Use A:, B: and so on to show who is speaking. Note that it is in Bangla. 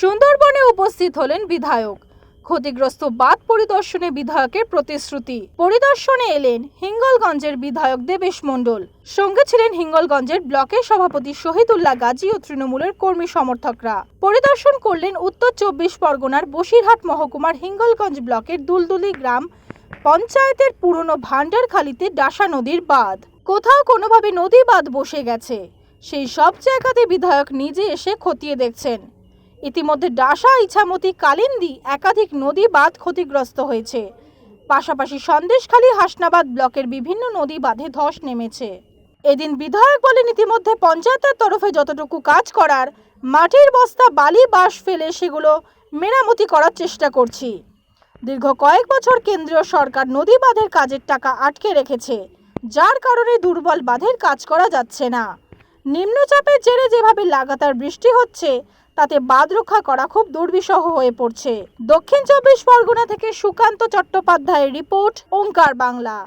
A: সুন্দরবনে উপস্থিত হলেন বিধায়ক। ক্ষতিগ্রস্ত বাঁধ পরিদর্শনে বিধায়কের প্রতিশ্রুতি। পরিদর্শনে এলেন হিঙ্গলগঞ্জের বিধায়ক দেবেশ মণ্ডল। সঙ্গে ছিলেন হিঙ্গলগঞ্জের ব্লকের সভাপতি শহীদুল্লাহ গাজী ও তৃণমূলের কর্মী সমর্থকরা। পরিদর্শন করলেন উত্তর চব্বিশ পরগনার বসিরহাট মহকুমার হিঙ্গলগঞ্জ ব্লকের দুলদুলি গ্রাম পঞ্চায়েতের পুরনো ভান্ডারখালিতে ডাসা নদীর বাঁধ। কোথাও কোনোভাবে নদী বাঁধ বসে গেছে। সেই সব জায়গাতে বিধায়ক নিজে এসে খতিয়ে দেখছেন। ইতিমধ্যে ডাসা, ইছামতি, কালিন্দি একাধিক নদী বাঁধ ক্ষতিগ্রস্ত হয়েছে। পাশাপাশি সন্দেশখালী, হাসনাবাদ ব্লকের বিভিন্ন নদী বাঁধে ধস নেমেছে। এদিন বিধায়ক বলেন, ইতিমধ্যে পঞ্চায়েতের তরফে যতটুকু কাজ করার, মাটির বস্তা, বালি, বাঁশ ফেলে সেগুলো মেরামতি করার চেষ্টা করছি। দীর্ঘ কয়েক বছর কেন্দ্রীয় সরকার নদী বাঁধের কাজের টাকা আটকে রেখেছে, যার কারণে দুর্বল বাঁধের কাজ করা যাচ্ছে না। নিম্নচাপের জেরে যেভাবে লাগাতার বৃষ্টি হচ্ছে, তাতে বাঁধ রক্ষা করা খুব দুর্বিষহ হয়ে পড়ছে। দক্ষিণ চব্বিশ পরগনা থেকে সুকান্ত চট্টোপাধ্যায়ের রিপোর্ট, ওঙ্কার বাংলা।